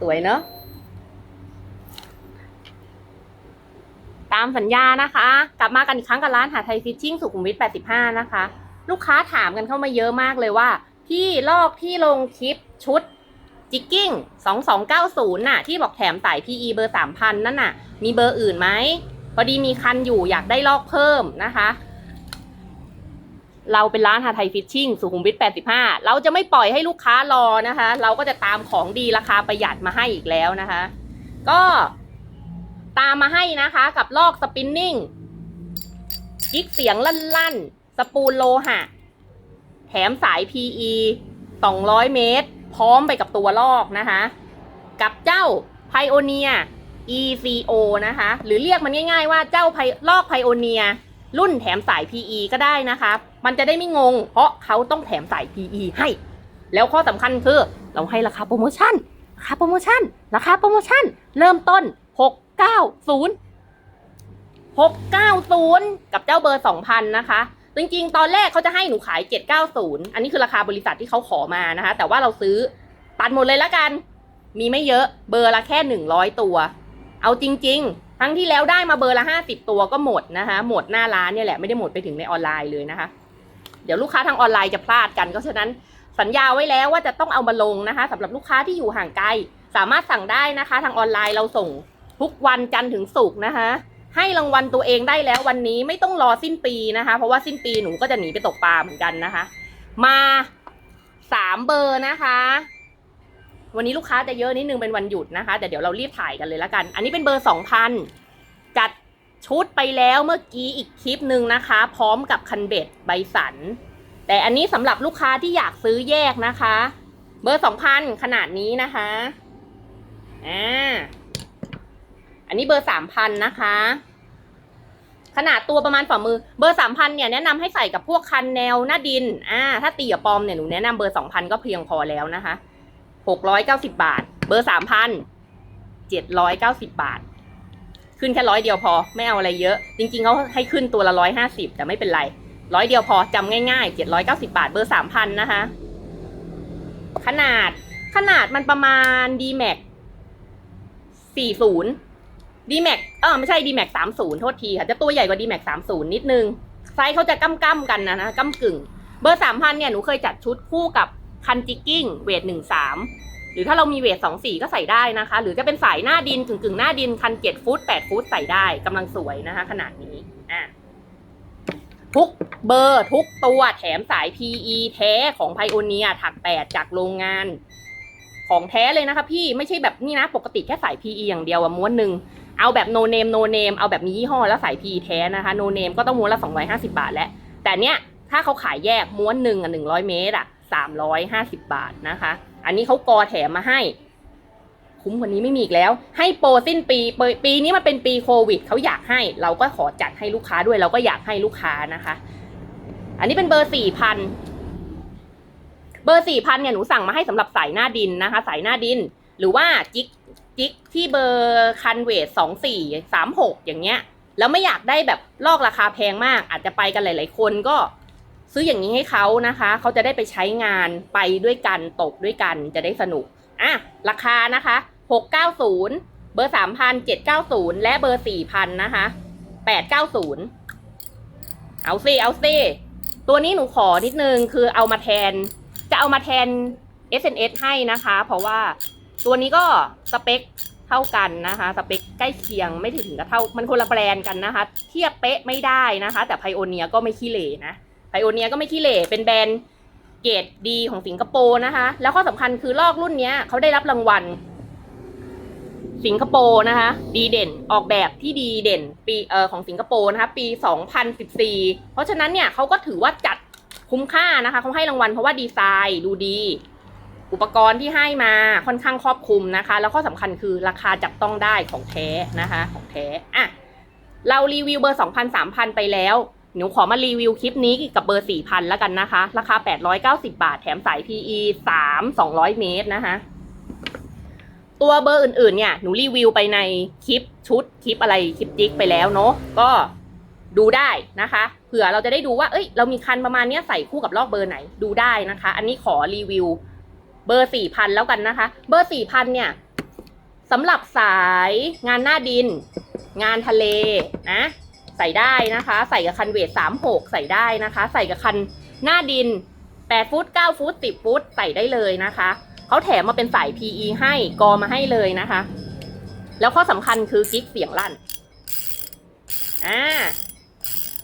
สวยเนอะตามสัญญานะคะ กลับมากันอีกครั้งกับร้านหาไทยฟิชชิ่งสุขุมวิท 85 นะคะ ลูกค้าถามกันเข้ามาเยอะมากเลยว่า พี่ลอกที่ลงคลิปชุดจิกกิ้ง 2290 น่ะ ที่บอกแถมสาย PE เบอร์ 3,000 นั่นน่ะ มีเบอร์อื่นไหมพอดีมีคันอยู่อยากได้ลอกเพิ่มนะคะ เราเป็นร้านหาไทยฟิชชิ่งสุขุมวิท 85 เราจะไม่ปล่อยให้ลูกค้ารอนะคะ เราก็จะตามของดีราคาประหยัดมาให้อีกแล้วนะคะ ก็ตามมาให้นะคะ กับลอกสปินนิ่งกิ๊กเสียงลั่นๆ สปูลโลหะ แถมสาย PE 200 เมตร พร้อมไปกับตัวลอกนะคะ กับเจ้า Pioneer ECO นะคะ หรือเรียกมันง่ายๆว่าเจ้าไพลอก Pioneer รุ่นแถมสาย PE ก็ได้นะคะ มันจะได้ไม่งง เพราะเขาต้องแถมสาย PE ให้ แล้วข้อสำคัญคือ เราให้ราคาโปรโมชั่น ราคาโปรโมชั่น ราคาโปรโมชั่น เริ่มต้น 690 690 กับเจ้าเบอร์ 2,000 นะคะ จริงๆ ตอนแรกเขาจะให้หนูขาย 790 อันนี้คือราคาบริษัทที่เขาขอมานะคะ แต่ว่าเราซื้อตัดหมดเลยละกัน มีไม่เยอะ เบอร์ละแค่ 100 ตัว เอาจริง ๆ ครั้งที่แล้วได้มาเบอร์ละ50ตัวก็หมดนะคะ หมดหน้าร้านเนี่ยแหละไม่ได้หมดไปถึงในออนไลน์เลยนะคะ เดี๋ยวลูกค้าทางออนไลน์จะพลาดกันก็ฉะนั้นสัญญาไว้แล้วว่าจะต้องเอามาลงนะคะสำหรับลูกค้าที่อยู่ห่างไกลสามารถสั่งได้นะคะ ทางออนไลน์เราส่งทุกวันจันทร์ถึงศุกร์นะคะ ให้รางวัลตัวเองได้แล้ววันนี้ไม่ต้องรอสิ้นปีนะคะ เพราะว่าสิ้นปีหนูก็จะหนีไปตกปลาเหมือนกันนะคะ มาสามเบอร์นะคะ วันนี้ลูกค้าจะเยอะนิดนึงเป็นวันหยุดนะคะแต่เดี๋ยวเรารีบถ่ายกันเลยละกัน อันนี้เป็นเบอร์สองพันจัดชุดไปแล้วเมื่อกี้อีกคลิปหนึ่งนะคะ พร้อมกับคันเบ็ดใบสัน แต่อันนี้สำหรับลูกค้าที่อยากซื้อแยกนะคะ เบอร์สองพันขนาดนี้นะคะอ่าอันนี้เบอร์สามพันนะคะ ขนาดตัวประมาณฝ่ามือ เบอร์สามพันเนี่ยแนะนำให้ใส่กับพวกคันแนวหน้าดินอ่าถ้าตีกับปอมเนี่ยหนูแนะนำเบอร์สองพันก็เพียงพอแล้วนะคะ หกร้อยเก้าสิบาท เบอร์สามพันเจ็ดร้อยเก้าสิบาท ขึ้นแค่ร้อยเดียวพอ ไม่เอาอะไรเยอะ จริงๆเขาให้ขึ้นตัวละร้อยห้าสิบแต่ไม่เป็นไรร้อยเดียวพอจำง่ายๆเจ็ดร้อยเก้าสิบาท เบอร์สามพันนะคะ ขนาดขนาดมันประมาณ d m a x สี่ศูนย์ d m a x เออไม่ใช่ d m a x สามศูนย์โทษทีค่ะ จะตัวใหญ่กว่า d m a x สามศูนย์นิดนึงไซส์เขาจะก้ำก้ำๆกันนะนะก้ำกึ่ง เบอร์สามพันเนี่ย หนูเคยจัดชุดคู่กับ คันจิกกิ้งเวทหนึ่งสามหรือถ้าเรามีเวทสองสี่ก็ใส่ได้นะคะ หรือจะเป็นสายหน้าดินกึ่งกึ่งหน้าดินคันเจ็ดฟุตแปดฟุตใส่ได้กำลังสวยนะคะ ขนาดนี้อะทุกเบอร์ทุกตัวแถมสาย PE แท้ของไพโอเนียถักแปดจากโรงงาน ของแท้เลยนะคะพี่ไม่ใช่แบบนี่นะปกติแค่สาย PE อย่างเดียวอะม้วนหนึ่งเอาแบบโนเนมโนเนมเอาแบบมียี่ห้อแล้วสาย PE แท้นะคะโนเนมก็ต้องม้วนละ250บาทแล้วแต่เนี้ยถ้าเขาขายแยกม้วนหนึ่งอะ100เมตรอะ 350 บาทนะคะ อันนี้เขากอแถมมาให้ คุ้มกว่านี้ไม่มีอีกแล้ว ให้โปรสิ้นปีปีนี้มันเป็นปีโควิดเขาอยากให้ เราก็ขอจัดให้ลูกค้าด้วย เราก็อยากให้ลูกค้านะคะ อันนี้เป็นเบอร์สี่พันเบอร์สี่พันเนี่ยหนูสั่งมาให้สำหรับสายหน้าดินนะคะ สายหน้าดิน หรือว่าจิกจิกที่เบอร์คันเวทสองสี่สามหกอย่างเงี้ย แล้วไม่อยากได้แบบลอกราคาแพงมาก อาจจะไปกันหลาย ๆ คนก็ ซื้ออย่างนี้ให้เขานะคะ เขาจะได้ไปใช้งานไปด้วยกันตกด้วยกันจะได้สนุกอะราคานะคะ 690 เบอร์ 3,000 790 และเบอร์ 4,000 นะคะ 890 เอาซิเอาซิตัวนี้หนูขอนิดนึงคือเอามาแทน จะเอามาแทน SNS ให้นะคะ เพราะว่าตัวนี้ก็สเปคเท่ากันนะคะ สเปคใกล้เคียงไม่ถึงกับเท่า มันคนละแบรนด์กันนะคะ เทียบเป๊ะไม่ได้นะคะ แต่ไพโอเนียก็ไม่ขี้เหร่นะ ไพโอเนียก็ไม่ขี้เหร่เป็นแบรนด์เกรดดีของสิงคโปร์นะคะ แล้วข้อสำคัญคือลอกรุ่นนี้เขาได้รับรางวัล สิงคโปร์นะคะ ดีเด่นออกแบบที่ดีเด่นปีเอ่อของสิงคโปร์นะคะ ปี 2014 เพราะฉะนั้นเนี่ยเขาก็ถือว่าจัดคุ้มค่านะคะเขาให้รางวัลเพราะว่าดีไซน์ดูดี อุปกรณ์ที่ให้มาค่อนข้างครอบคลุมนะคะ แล้วข้อสำคัญคือราคาจับต้องได้ของแท้นะคะ ของแท้อะเรารีวิวเบอร์ 2,000 3,000 ไปแล้ว หนูขอมารีวิวคลิปนี้กับเบอร์ 4,000 แล้วกันนะคะ ราคา 890 บาท แถมสาย PE 3 200 เมตรนะคะ ตัวเบอร์อื่นๆ เนี่ย หนูรีวิวไปในคลิปชุด คลิปอะไร คลิปจิกไปแล้วเนาะ ก็ดูได้นะคะ เผื่อเราจะได้ดูว่า เอ้ย เรามีคันประมาณเนี้ยใส่คู่กับลอกเบอร์ไหน ดูได้นะคะ อันนี้ขอรีวิวเบอร์ 4,000 แล้วกันนะคะ เบอร์ 4,000 เนี่ยสำหรับสายงานหน้าดิน งานทะเลนะ ใส่ได้นะคะ ใส่กับคันเวทสามหกใส่ได้นะคะ ใส่กับคันหน้าดินแปดฟุตเก้าฟุตสิบฟุตใส่ได้เลยนะคะเขาแถมมาเป็นสาย PE ให้กอมาให้เลยนะคะ แล้วข้อสำคัญคือกิ๊กเสียงลั่นอ่า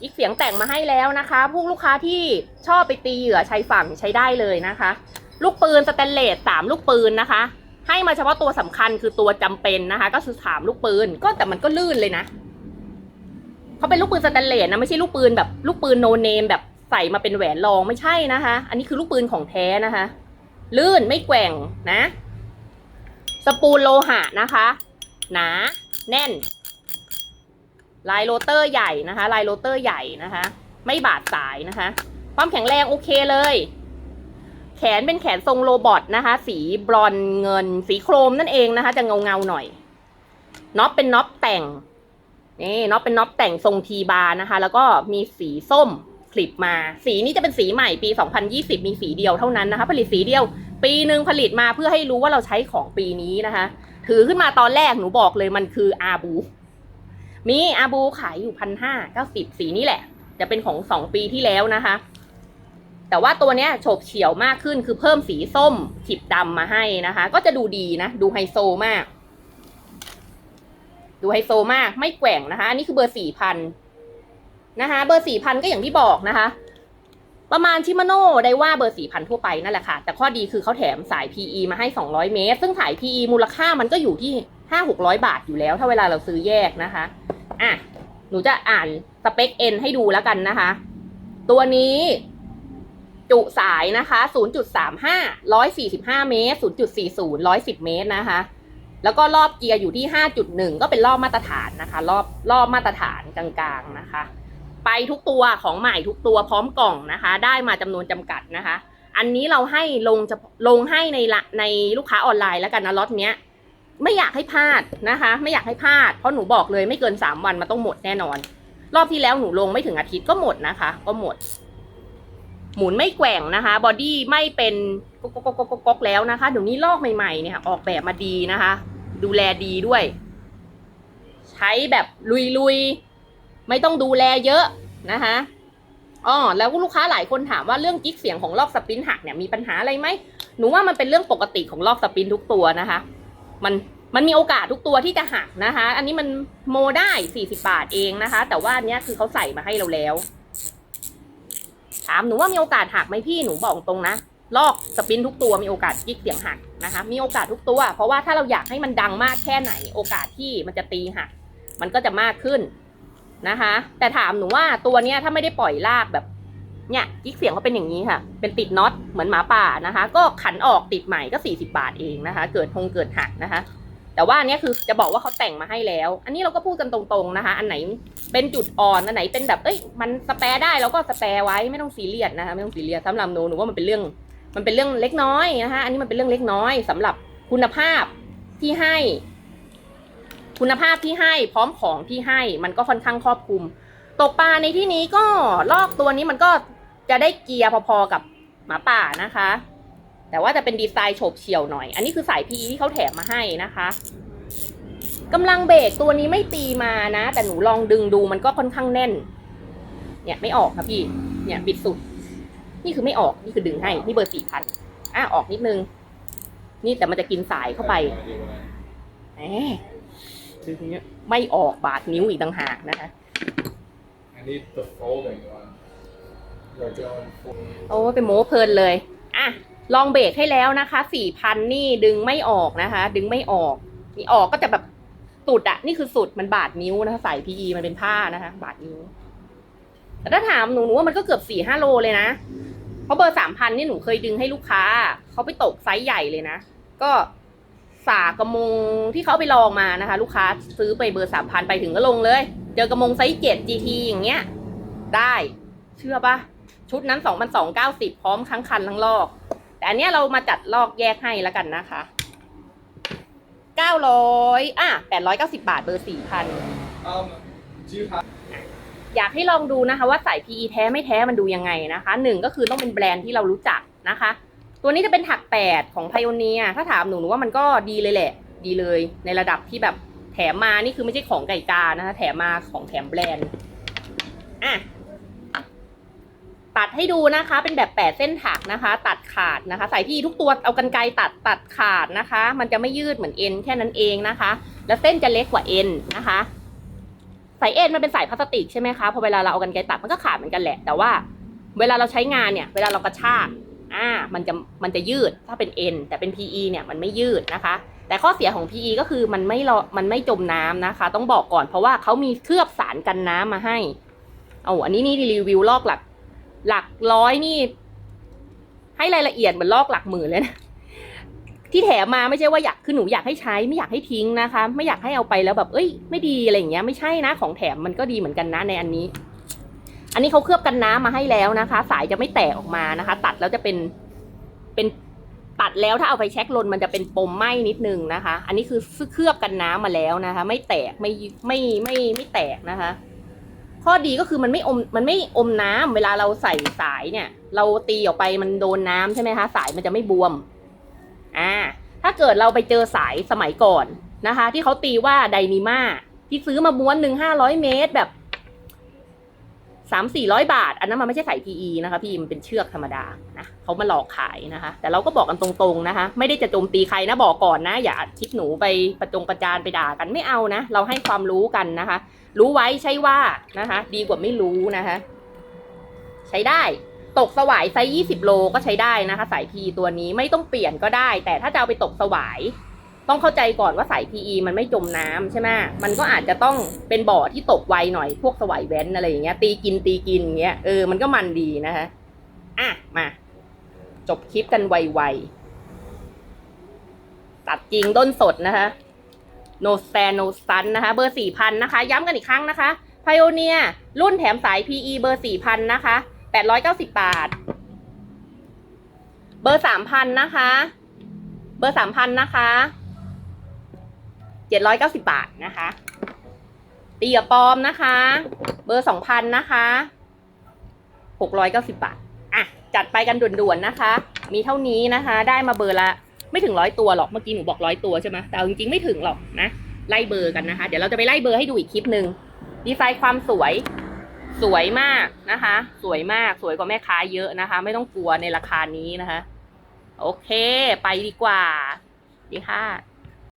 กิ๊กเสียงแต่งมาให้แล้วนะคะ พวกลูกค้าที่ชอบไปตีเหยื่อชายฝั่งใช้ได้เลยนะคะ ลูกปืนสแตนเลสสามลูกปืนนะคะ ให้มาเฉพาะตัวสำคัญคือตัวจำเป็นนะคะ ก็คือสามลูกปืน ก็แต่มันก็ลื่นเลยนะ เขาเป็นลูกปืนสแตนเลสนะไม่ใช่ลูกปืนแบบลูกปืนโนเนมแบบใส่มาเป็นแหวนรองไม่ใช่นะคะ อันนี้คือลูกปืนของแท้นะคะ ลื่นไม่แกว่งนะ สปูลโลหะนะคะ หนาแน่น ลายโรเตอร์ใหญ่นะคะ ลายโรเตอร์ใหญ่นะคะ ไม่บาดสายนะคะ ความแข็งแรงโอเคเลย แขนเป็นแขนทรงโรบอทนะคะ สีบรอนเงิน สีโครมนั่นเองนะคะ จะเงาเงาหน่อยน็อปเป็นน็อปแต่ง นี่น็อปเป็นน็อปแต่งทรงทีบาร์นะคะ แล้วก็มีสีส้มคลิปมา สีนี้จะเป็นสีใหม่ปี 2020 มีสีเดียวเท่านั้นนะคะ ผลิตสีเดียว ปีหนึ่งผลิตมาเพื่อให้รู้ว่าเราใช้ของปีนี้นะคะ ถือขึ้นมาตอนแรกหนูบอกเลยมันคืออาบู มีอาบูขายอยู่พันห้าเก้าสิบสีนี้แหละ จะเป็นของสองปีที่แล้วนะคะ แต่ว่าตัวเนี้ยโฉบเฉี่ยวมากขึ้นคือเพิ่มสีส้มขีบดำมาให้นะคะ ก็จะดูดีนะ ดูไฮโซมาก ดูไฮโซมากไม่แกว่งนะคะอันนี้คือเบอร์สี่พันนะคะเบอร์สี่พันก็อย่างที่บอกนะคะ ประมาณชิมาโน่ได้ว่าเบอร์สี่พันทั่วไปนั่นแหละค่ะ แต่ข้อดีคือเขาแถมสาย PE มาให้200เมตร ซึ่งสาย PE มูลค่ามันก็อยู่ที่5-600บาทอยู่แล้ว ถ้าเวลาเราซื้อแยกนะคะอะหนูจะอ่านสเปค N ให้ดูแล้วกันนะคะ ตัวนี้จุสายนะคะ 0.35 145 เมตร 0.40 110 เมตรนะคะ แล้วก็รอบเกียร์อยู่ที่ 5.1 ก็เป็นรอบมาตรฐานนะคะ รอบรอบมาตรฐานกลางๆนะคะ ไปทุกตัวของใหม่ทุกตัวพร้อมกล่องนะคะ ได้มาจำนวนจำกัดนะคะ อันนี้เราให้ลงจะลงให้ในละในลูกค้าออนไลน์แล้วกันนะล็อตเนี้ยไม่อยากให้พลาดนะคะ ไม่อยากให้พลาด เพราะหนูบอกเลยไม่เกินสามวันมันต้องหมดแน่นอน รอบที่แล้วหนูลงไม่ถึงอาทิตย์ก็หมดนะคะ ก็หมด หมุนไม่แกว่งนะคะบอดี้ไม่เป็นก๊กก๊กก๊กก๊กแล้วนะคะเดี๋ยวนี้ลอกใหม่ๆเนี่ยออกแบบมาดีนะคะ ดูแลดีด้วย ใช้แบบลุยๆ ไม่ต้องดูแลเยอะนะคะอ๋อแล้วลูกค้าหลายคนถามว่าเรื่องกิ๊กเสียงของลอกสปินหักเนี่ยมีปัญหาอะไรไหมหนูว่ามันเป็นเรื่องปกติของลอกสปินทุกตัวนะคะ มันมันมีโอกาสทุกตัวที่จะหักนะคะ อันนี้มันโมได้ 40 บาทเองนะคะ แต่ว่าอันเนี้ยคือเขาใส่มาให้เราแล้ว ถามหนูว่ามีโอกาสหักไหมพี่หนูบอกตรงนะลอกสปรินท์ทุกตัวมีโอกาสกิ๊กเสียงหักนะคะ มีโอกาสทุกตัว เพราะว่าถ้าเราอยากให้มันดังมากแค่ไหน โอกาสที่มันจะตีหัก มันก็จะมากขึ้นนะคะ แต่ถามหนูว่าตัวเนี้ยถ้าไม่ได้ปล่อยลากแบบเนี่ยกิ๊กเสียงเขาเป็นอย่างนี้ค่ะ เป็นติดน็อตเหมือนหมาป่านะคะ ก็ขันออกติดใหม่ก็ 40 บาทเองนะคะ เกิดพงเกิดหักนะคะ แต่ว่าอันเนี้ยคือจะบอกว่าเขาแต่งมาให้แล้ว อันนี้เราก็พูดกันตรงๆนะคะ อันไหนเป็นจุดอ่อน อันไหนเป็นแบบ เอ้ย มันสแปรได้เราก็สแปรไว้ไม่ต้องซีเรียสนะคะ ไม่ต้องซีเรียสสำหรับหนูหนูว่ามันเป็นเรื่อง มันเป็นเรื่องเล็กน้อยนะคะ อันนี้มันเป็นเรื่องเล็กน้อยสำหรับคุณภาพที่ให้ คุณภาพที่ให้ พร้อมของที่ให้ มันก็ค่อนข้างครอบคลุม ตกปลาในที่นี้ก็ลอกตัวนี้มันก็จะได้เกียร์พอๆกับหมาป่านะคะ แต่ว่าจะเป็นดีไซน์โฉบเฉี่ยวหน่อย อันนี้คือสาย PE ที่เขาแถมมาให้นะคะกำลังเบรกตัวนี้ไม่ตีมานะ แต่หนูลองดึงดูมันก็ค่อนข้างแน่น เนี่ยไม่ออกครับพี่ เนี่ยบิดสุด นี่คือไม่ออก นี่คือดึงให้ นี่เบอร์สี่พันอะออกนิดนึง นี่แต่มันจะกินสายเข้าไปแหมดึงเนี้ยไม่ออกบาดนิ้วอีกต่างหากนะคะ I need the folding one. You're going for โอ้เป็นโม้เพลินเลย อะ ลองเบรกให้แล้วนะคะสี่พันนี่ดึงไม่ออกนะคะ ดึงไม่ออกนี่ออกก็จะแบบสุดอะนี่คือสุดมันบาดนิ้วนะคะใส่ PE มันเป็นผ้านะคะ บาดนิ้วแต่ถ้าถามหนูหนูว่ามันก็เกือบสี่ห้าโลเลยนะเพราะเบอร์สามพันนี่หนูเคยดึงให้ลูกค้าเขาไปตกไซส์ใหญ่เลยนะ ก็สากระมงที่เขาเอาไปลองมานะคะ ลูกค้าซื้อไปเบอร์สามพันไปถึงก็ลงเลย เจอกระมงไซส์เจ็ด GT อย่างเงี้ย ได้ เชื่อปะชุดนั้นสองพันสองเก้าสิบพร้อมทั้งคันทั้งลอก แต่อันนี้เรามาจัดลอกแยกให้แล้วกันนะคะเก้าร้อยอะแปดร้อยเก้าสิบาทเบอร์สี่พัน Um, do you have อยากให้ลองดูนะคะว่าสาย PE แท้ไม่แท้มันดูยังไงนะคะหนึ่งก็คือต้องเป็นแบรนด์ที่เรารู้จักนะคะ ตัวนี้จะเป็นถักแปดของ Pioneer ถ้าถามหนูหนูว่ามันก็ดีเลยแหละ ดีเลยในระดับที่แบบแถมมานี่คือไม่ใช่ของไก่กานะคะ แถมมาของแถมแบรนด์อะ ตัดให้ดูนะคะ เป็นแบบแปดเส้นถักนะคะ ตัดขาดนะคะใส่พี่ทุกตัวเอากันไกรตัดตัดขาดนะคะ มันจะไม่ยืดเหมือนเอ็นแค่นั้นเองนะคะ แล้วเส้นจะเล็กกว่าเอ็นนะคะ สายเอ็นมันเป็นสายพลาสติกใช่ไหมคะพอเวลาเราเอากันไกรตัดมันก็ขาดเหมือนกันแหละ แต่ว่า เวลาเราใช้งานเนี่ยเวลาเรากระชากอ่ามันจะมันจะยืดถ้าเป็นเอ็นแต่เป็น PE เนี่ยมันไม่ยืดนะคะ แต่ข้อเสียของ PE ก็คือมันไม่รอมันไม่จมน้ำนะคะ ต้องบอกก่อนเพราะว่าเขามีเคลือบสารกันน้ำมาให้เอาอันนี้นี่รีวิวลอกหลัก หลักร้อยนี่ ให้รายละเอียดเหมือนลอกหลักหมื่นเลยนะที่แถมมาไม่ใช่ว่าอยากคือหนูอยากให้ใช้ไม่อยากให้ทิ้งนะคะ ไม่อยากให้เอาไปแล้วแบบเอ้ย ไม่ดีอะไรอย่างเงี้ยไม่ใช่นะของแถมมันก็ดีเหมือนกันนะในอันนี้ อันนี้เขาเคลือบกันน้ำมาให้แล้วนะคะ สายจะไม่แตกออกมานะคะ ตัดแล้วจะเป็นเป็นตัดแล้วถ้าเอาไปเช็คลนมันจะเป็นปมไหมนิดนึงนะคะ อันนี้คือเคลือบกันน้ำมาแล้วนะคะ ไม่แตกไม่ไม่ไม่ไม่แตกนะคะ ข้อดีก็คือมันไม่อมมันไม่อมน้ำเวลาเราใส่สายเนี่ย เราตีออกไปมันโดนน้ำใช่ไหมคะ สายมันจะไม่บวม อ่า ถ้าเกิดเราไปเจอสายสมัยก่อนนะคะ ที่เขาตีว่าไดนีมาที่ซื้อมาม้วนหนึ่งห้าร้อยเมตรแบบสามสี่ร้อยบาท อันนั้นมันไม่ใช่สาย PE นะคะ พี่มันเป็นเชือกธรรมดานะ เขามาหลอกขายนะคะ แต่เราก็บอกกันตรงๆนะคะ ไม่ได้จะโจมตีใครนะบอกก่อนนะ อย่าอัดคลิปหนูไปประจงประจานไปด่ากันไม่เอานะ เราให้ความรู้กันนะคะ รู้ไว้ใช่ว่านะคะ ดีกว่าไม่รู้นะคะ ใช้ได้ตกสวายไซส์20 โลก็ใช้ได้นะคะ สาย PE ตัวนี้ไม่ต้องเปลี่ยนก็ได้ แต่ถ้าจะเอาไปตกสวาย ต้องเข้าใจก่อนว่าสาย PE มันไม่จมน้ำใช่ไหมมันก็อาจจะต้องเป็นบ่อที่ตกไวหน่อยพวกสวายแว้นอะไรอย่างเงี้ยตีกินตีกินอย่างเงี้ยเออมันก็มันดีนะคะอะมา จบคลิปกันไวๆ ตัดจริงต้นสดนะคะโนแซนโนซันนะคะ เบอร์สี่พันนะคะ ย้ำกันอีกครั้งนะคะไพโอเนียรุ่นแถมสาย PE เบอร์สี่พันนะคะแปดร้อยเก้าสิบบาท เบอร์สามพันนะคะ เบอร์สามพันนะคะเจ็ดร้อยเก้าสิบบาทนะคะตีกับปอมนะคะ เบอร์สองพันนะคะหกร้อยเก้าสิบบาท อะจัดไปกันด่วนๆนะคะ มีเท่านี้นะคะ ได้มาเบอร์ละ ไม่ถึงร้อยตัวหรอกเมื่อกี้หนูบอกร้อยตัวใช่ไหมแต่จริงๆไม่ถึงหรอกนะไล่เบอร์กันนะคะ เดี๋ยวเราจะไปไล่เบอร์ให้ดูอีกคลิปหนึ่งดีไซน์ความสวยสวยมากนะคะ สวยมากสวยกว่าแม่ค้าเยอะนะคะ ไม่ต้องกลัวในราคานี้นะคะ โอเค ไปดีกว่า ดีค่ะ